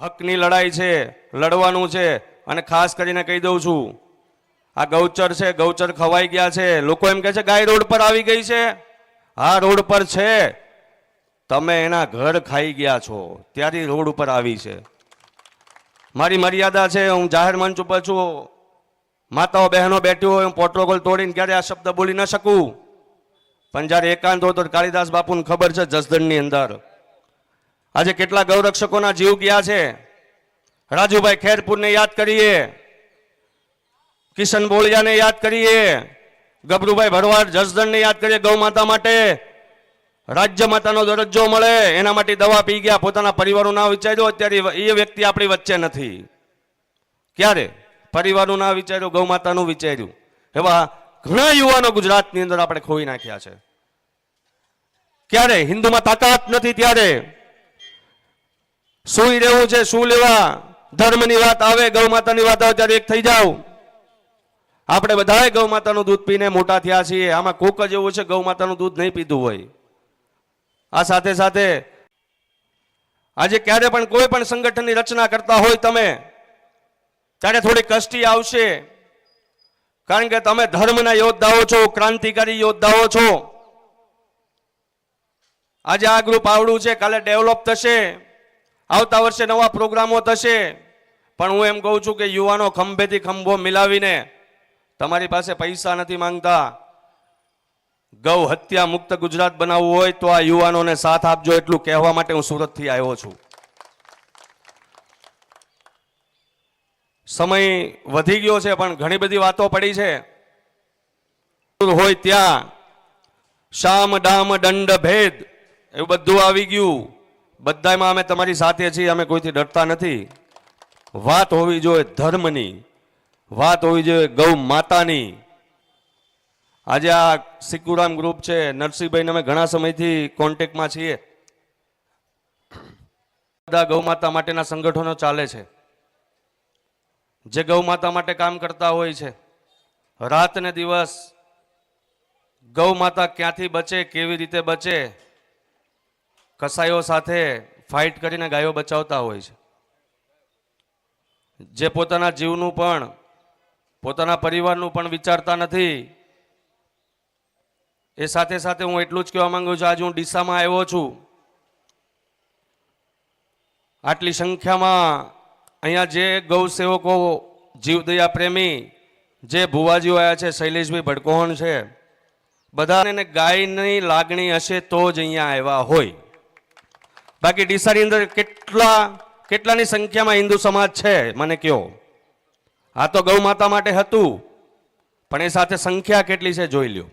હકની લડાઈ છે, લડવાનું છે અને ખાસ કરીને કહી દઉં છું, આ ગૌચર છે, ગૌચર ખવાઈ ગયા છે. લોકો એમ કહે છે, ગાય રોડ પર આવી ગઈ છે. હા, રોડ પર છે. તમે એના ઘર ખાઈ ગયા છો ત્યારે રોડ ઉપર આવી છે. મારી મર્યાદા છે, હું જાહેર મંચ ઉપર છું. માતાઓ, બહેનો બેઠી હોય, હું પ્રોટોકોલ તોડીને ક્યારે આ શબ્દ બોલી ન શકું? પણ જ્યારે એકાંત હોય તો કાલિદાસ બાપુને ખબર છે જસદણની અંદર. આજે કેટલા ગૌરક્ષકોના જીવ ગયા છે? રાજુભાઈ ખેરપુરને યાદ કરીએ. કિશન બોળિયાને યાદ કરીએ. ગબરુભાઈ ભરવાડ જસદણને યાદ કરીએ ગૌ માતા માટે. રાજ્ય માતાનો દરજ્જો મળે, એના માટે દવા પી ગયા, પોતાના પરિવારનું ના વિચાર્યું, અત્યારે એ વ્યક્તિ આપણી વચ્ચે નથી. ક્યારે? પરિવારનું ના વિચાર્યું, ગૌ માતાનું વિચાર્યું. એવા ઘણા યુવાનો ગુજરાતની અંદર આપણે ખોઈ નાખ્યા છે. ક્યારે? હિન્દુમાં તાકાત નથી ત્યારે. સુઈ રહેવું છે શું લેવા. ધર્મની વાત આવે, ગૌ માતાની વાત આવે, ત્યારે એક થઈ જાવ. આપણે બધાએ ગૌ માતાનું દૂધ પીને મોટા થયા છીએ. આમાં કોક જ એવું છે, ગૌ માતાનું દૂધ નહીં પીધું હોય. આ સાથે સાથે આજે ક્યારે પણ કોઈ પણ સંગઠનની રચના કરતા હોય તમે, ત્યારે થોડી કષ્ટી આવશે. કારણ કે તમે ધર્મના યોદ્ધાઓ છો, ક્રાંતિકારી યોદ્ધાઓ છો. આજે આ ગ્રુપ આવડું છે, કાલે ડેવલપ થશે. આવતા વર્ષે નવા પ્રોગ્રામો થશે. પણ હું એમ કહું છું કે યુવાનો ખંભેથી ખંભો મિલાવીને તમારી પાસે પૈસા નથી માંગતા. ગૌ હત્યા મુક્ત ગુજરાત બનાવવું હોય તો આ યુવાનોને સાથ આપજો એટલું કહેવા માટે હું સુરતથી આવ્યો છું. સમય વધી ગયો છે, પણ ઘણી બધી વાતો પડી છે. હોય ત્યાં શામ, ડામ, દંડ ભેદ એવું બધું આવી ગયું. બધામાં અમે તમારી સાથે છીએ, અમે કોઈથી ડરતા નથી. વાત હોવી જોઈએ ધર્મની, વાત હોવી જોઈએ ગૌ માતાની. આજે આ સિકુરામ ગ્રુપ છે, નરસિંહભાઈને અમે ઘણા સમયથી કોન્ટેક્ટમાં છીએ. બધા ગૌ માતા માટેના સંગઠનો ચાલે છે. જે ગૌ માતા માટે કામ કરતા હોય છે. રાત ને દિવસ ગૌ માતા ક્યાંથી બચે, કેવી રીતે બચે કસાઈઓ સાથે ફાઇટ કરીને ગાયો બચાવતા હોય છે. જે પોતાના જીવનું પણ, પોતાના પરિવારનું પણ વિચારતા નથી, એ સાથે સાથે હું એટલું જ કહેવા માંગુ છું, આજે હું ડીસામાં આવ્યો છું. આટલી સંખ્યામાં અહીંયા જે ગૌ સેવકો જીવદયા પ્રેમી, જે ભુવાજીઓ આવ્યા છે, શૈલેષભાઈ ભડકોહણ છે, બધાને ગાયની લાગણી હશે તો જ અહીંયા આવ્યા હોય. બાકી ડીસાની અંદર કેટલા, કેટલાની સંખ્યામાં હિન્દુ સમાજ છે? મને કયો આ તો ગૌ માતા માટે હતું, પણ એ સાથે સંખ્યા કેટલી છે જોઈ લ્યો.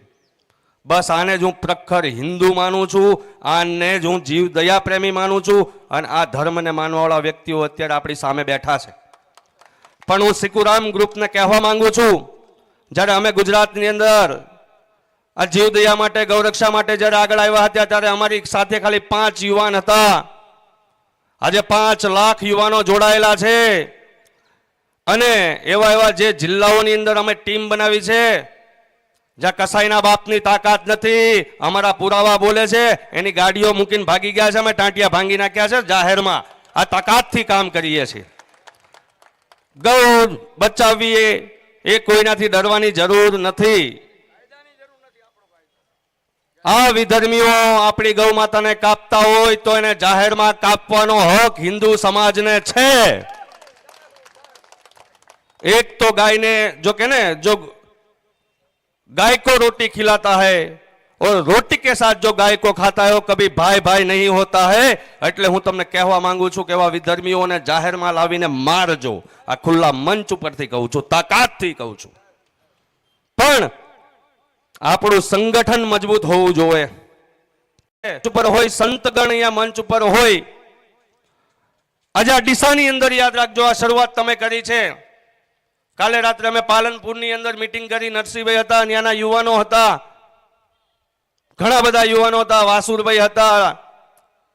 બસ આને જ હું પ્રખર હિન્દુ માનું છું, આને જ હું જીવ દયા પ્રેમી માનું છું, અને આ ધર્મને માનવાવાળા વ્યક્તિઓ અત્યારે આપણી સામે બેઠા છે. પણ હું સિકુરામ ગ્રુપને કહેવા માંગુ છું, જ્યારે અમે ગુજરાતની અંદર આ જીવદયા માટે ગૌરક્ષા માટે જ્યારે આગળ આવ્યા હતા, ત્યારે અમારી સાથે ખાલી પાંચ યુવાન હતા. આજે પાંચ લાખ યુવાનો જોડાયેલા છે. અને એવા એવા જે જિલ્લાઓની અંદર અમે ટીમ બનાવી છે, જ્યાં કસાઈના બાપની તાકાત નથી, અમારા પુરાવા બોલે છે, એની ગાડીઓ મૂકીને ભાગી ગયા છે, અમે ટાંટિયા ભાંગી નાખ્યા છે, જાહેરમાં આ તાકાતથી કામ કરીએ છીએ. ગૌ બચાવીએ, એ કોઈનાથી ડરવાની જરૂર નથી. આ વિધર્મીઓ આપણી ગૌ માતાને કાપતા હોય તો એને જાહેરમાં કાપવાનો હક હિન્દુ સમાજને છે એક તો ગાયને જો કે ને જો गाय को रोटी खिलाता है और रोटी के साथ जो गाय को खाता है वो कभी भाई भाई नहीं होता है એટલે હું તમને કહેવા માંગુ છું કે એવા વિધર્મીઓને જાહેરમાં લાવીને મારજો આ ખુલ્લા મંચ ઉપરથી કહું છું તાકાતથી કહું છું પણ આપણું સંગઠન મજબૂત હોવું જોઈએ. મંચ ઉપર હોય, સંતગણ અહીંયા મંચ ઉપર હોય. આજે આ ડીસાની અંદર યાદ રાખજો, આ શરૂઆત તમે કરી છે. કાલે રાત્રે અમે પાલનપુરની અંદર મીટિંગ કરી, નરસિંહભાઈ હતા ત્યાંના યુવાનો હતા. ઘણા બધા યુવાનો હતા, વાસુરભાઈ હતા,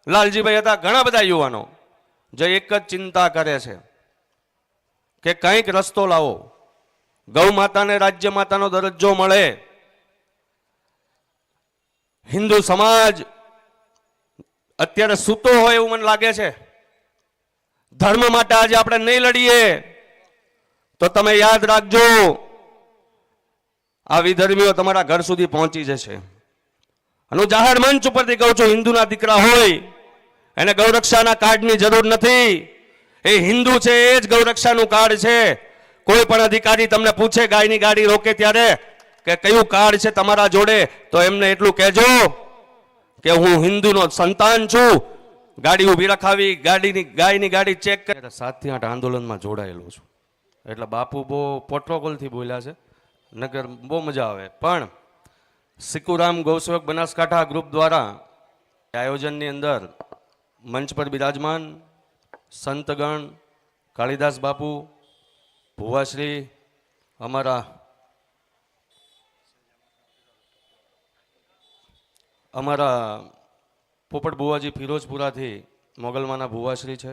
લાલજીભાઈ હતા, ઘણા બધા યુવાનો. જે એક જ ચિંતા કરે છે કે કંઈક રસ્તો લાવો. ગૌ માતાને રાજ્ય માતાનો દરજ્જો મળે. હિન્દુ સમાજ અત્યારે સૂતો હોય એવું મને લાગે છે. ધર્મ માટે આજે આપણે નહીં લડીએ. તો તમે યાદ રાખજો આ વિધર્મીઓ તમારા ઘર સુધી પહોંચી જશે. અને જાહેર મંચ ઉપરથી કહું છું, હિન્દુના દીકરા હોય, એને ગૌરક્ષાના કાર્ડની જરૂર નથી. એ હિન્દુ છે, એ જ ગૌરક્ષાનું કાર્ડ છે. કોઈ પણ અધિકારી તમને પૂછે, ગાયની ગાડી રોકે ત્યારે કે કયું કાર્ડ છે તમારા જોડે, તો એમને એટલું કહેજો કે હું હિન્દુનો સંતાન છું. ગાડી ઊભી રખાવી, ગાડીની, ગાયની ગાડી ચેક કરી. સાતથી આઠ આંદોલનમાં જોડાયેલો છું. એટલે બાપુ બહુ પ્રોટોકોલથી બોલ્યા છે. નગર બહુ મજા આવે. પણ સિકુરામ ગૌસેવક બનાસકાંઠા ગ્રુપ દ્વારા આયોજનની અંદર મંચ પર બિરાજમાન સંતગણ કાળીદાસ બાપુ, ભુવાશ્રી, અમારા અમારા પોપટ ભુવાજી ફિરોજપુરાથી મોગલમાના ભુવાશ્રી છે.